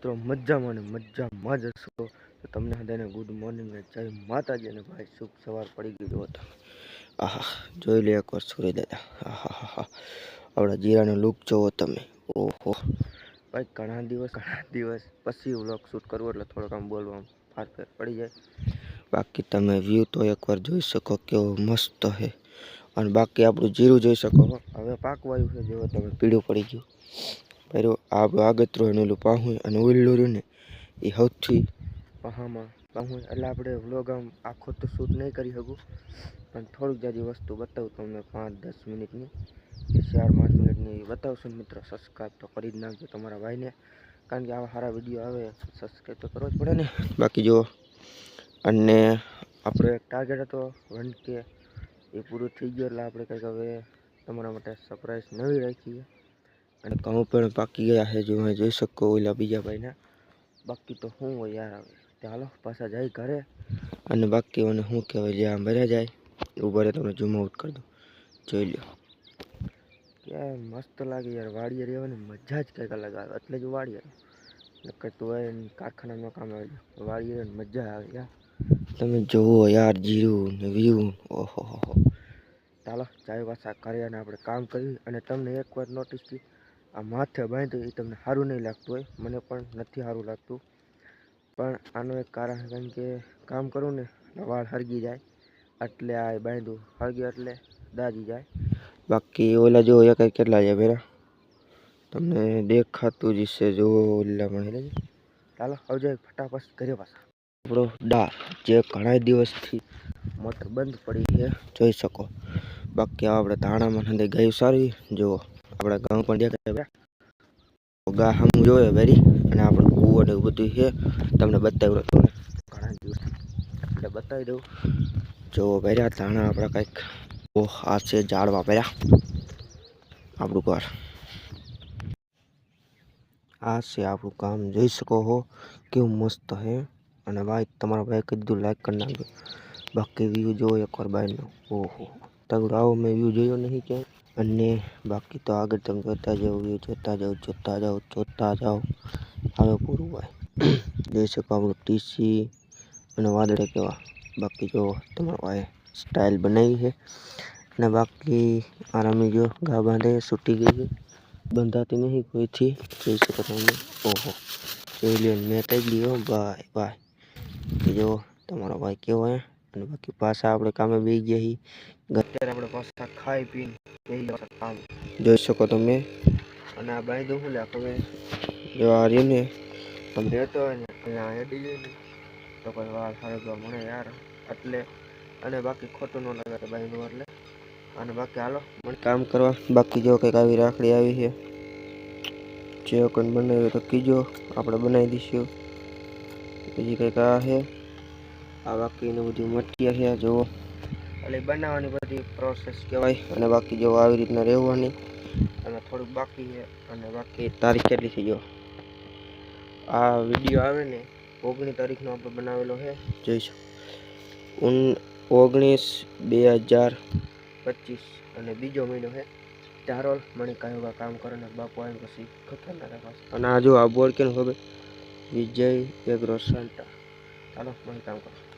મિત્રો, મજામાં ને મજામાં જ હશો. તો તમને બધાને ગુડ મોર્નિંગ જય માતાજી અને ભાઈ, શુભ સવાર પડી ગઈ જો તમે. આહા, જોઈ લે એકવાર સૂર્ય દાદા. આહા, હા આપણા જીરાનો લુક જોવો તમે. ઓહો. ભાઈ, ઘણા દિવસ ઘણા દિવસ પછી વ્લોગ શૂટ કરવો એટલે થોડોક આમ બોલવા ફાર ફેર પડી જાય. બાકી તમે વ્યૂ તો એકવાર જોઈ શકો કેવો મસ્ત છે અને બાકી આપણું જીરું જોઈ શકો. હવે પાકવાયું છે, જેવો તમે, પીળું પડી ગયું. Pero આ આગતરું એનું ઓલું પાહું અને ઉલ્લું રહ્યું ને એ સૌથી પહામાં પાહું એટલે આપણે વ્લોગ આમ આખો તો શૂટ નહીં કરી શકું. પણ થોડીક જાજી વસ્તુ બતાવું તમને પાંચ દસ મિનિટની. કે ચાર પાંચ મિનિટની બતાવશું મિત્રો. સબસ્ક્રાઈબ તો કરી જ નાખજો તમારા ભાઈને. કારણ કે આવા સારા વીડિયો આવે સબસ્ક્રાઈબ તો કરવો જ પડે ને. બાકી જો અને આપણો એક ટાર્ગેટ હતો વન કે એ પૂરું થઈ ગયું. એટલે આપણે કંઈક હવે તમારા માટે સરપ્રાઈઝ નવી રાખી છે અને કામો પણ પાકી ગયા છે, જો તમે જોઈ શકો ઓલા બીજા ભાઈના. બાકી તો શું હોય યાર હવે. ચાલો, પાછા જાય ઘરે. અને બાકી મને શું કહેવાય, જે આમ ભર્યા જાય ઊભા રહે તમને ઝૂમ આઉટ કરી દઉં. જોઈ લો ક્યાં મસ્ત લાગે યાર, વાડીએ રહેવાની મજા જ કંઈક અલગ આવે. એટલે જ વાડીએ નક્કર તો હોય કારખાનામાં કામ આવે વાડીએ રહેવાની મજા આવે યાર. તમે જુઓ યાર, જીરું ને વ્યૂ ઓહો હો હો ચાલો જાય પાછા કરી અને આપણે કામ કર્યું અને તમને એક વાર નોટિસ કરી. આ માથે બાંધ્યું એ તમને સારું નહીં લાગતું હોય, મને પણ નથી સારું લાગતું. પણ આનું એક કારણ છે, કારણ કે કામ કરું ને વાળ હરગી જાય. એટલે આ બાંધ્યું, હરગ્યું એટલે દાજી જાય. બાકી ઓલા જો એક કેટલા છે ભેરા? તમને દેખાતું જ છે જો ઓલા મળી એટલે ચાલો, આવજો ફટાફટ ઘરે પાછા. આપણો ડાર જે ઘણા દિવસથી મોટર બંધ પડી છે, જોઈ શકો. બાકી આપણે ધાણામાં અંદર ગયું, સારી. જુઓ. આપણે ઘઉં પણ દેખાય ગા હમ જોયે વેરી અને આપણે કૂવો ને એવું બધું છે. તમને બતાવ્યું હતું ને ઘણા દિવસ એટલે બતાવી દઉં. જો ભર્યા ધાણા આપણે કંઈક ઓહ આ છે ઝાડવા ભર્યા આપણું ઘર. આ છે આપણું કામ જોઈ શકો છો કેવું મસ્ત છે. અને ભાઈ, તમારા ભાઈ કીધું લાઈક કરી નાખજો. બાકી વ્યૂ જો એકવાર બહારનો ઓહો. તગડો આવો મેં વ્યૂ જોયો નહીં ક્યાંય અને બાકી તો આગળ તમે જોતા જાઓ વ્યૂ જોતા જાઓ જોતા જાઓ જોતા જાઓ હવે પૂરું ભાઈ જોઈ શકો આપણું ટીસી અને વાદળે કેવા બાકી જો તમારા ભાઈ સ્ટાઇલ બનાવી છે અને બાકી આ રમી જો ગા બાંધે છૂટી ગઈ છે બંધાતી નહીં કોઈથી જોઈ શકો તમે ઓહો જોઈ લ્યો મેં કહી લ્યો ભાઈ ભાઈ કે જો તમારો ભાઈ કેવો હે અને બાકી પાછા આપણે કામે બી ગયા હી. અત્યારે આપણે પાછા ખાઈ પીને કામ. જોઈ શકો તમે. અને આ બાંધ્યું શું લે તમે જો આ રહ્યું ને. તમે રહેતો હોય ને અહીંયા હેડી જાય ને. તો કોઈ વાર સારો મળે યાર. એટલે અને બાકી ખોટું ન લગાડે બાંધ્યું એટલે. અને બાકી હાલો મને કામ કરવા. બાકી જો કંઈક આવી રાખડી આવી છે. જે કંઈ બનાવ્યું તો કીજો. આપણે બનાવી દઈશું. બીજી કંઈક આ છે. આ બાકીનું બધું મટકીયા છે, જુઓ. એટલે બનાવવાની બધી પ્રોસેસ કહેવાય. અને બાકી જો આવી રીતના રહેવાની, અને થોડુંક બાકી છે, અને બાકી તારીખ કેટલી થઈ જો આ વીડિયો આવે ને, ઓગણીસ તારીખનો આપણે બનાવેલો છે જોઈશું ઉન, ઓગણીસ બે હજાર પચીસ. અને બીજો મહિનો છે, ચારોલ મણિકાયોગા કામ કરે ને બાપુ આવે પછી ખતરનાક પાસે અને આ જો આ બોર્ડ કેમ ખબર? Vijay agro centre. ચાલો મને કામ કરો.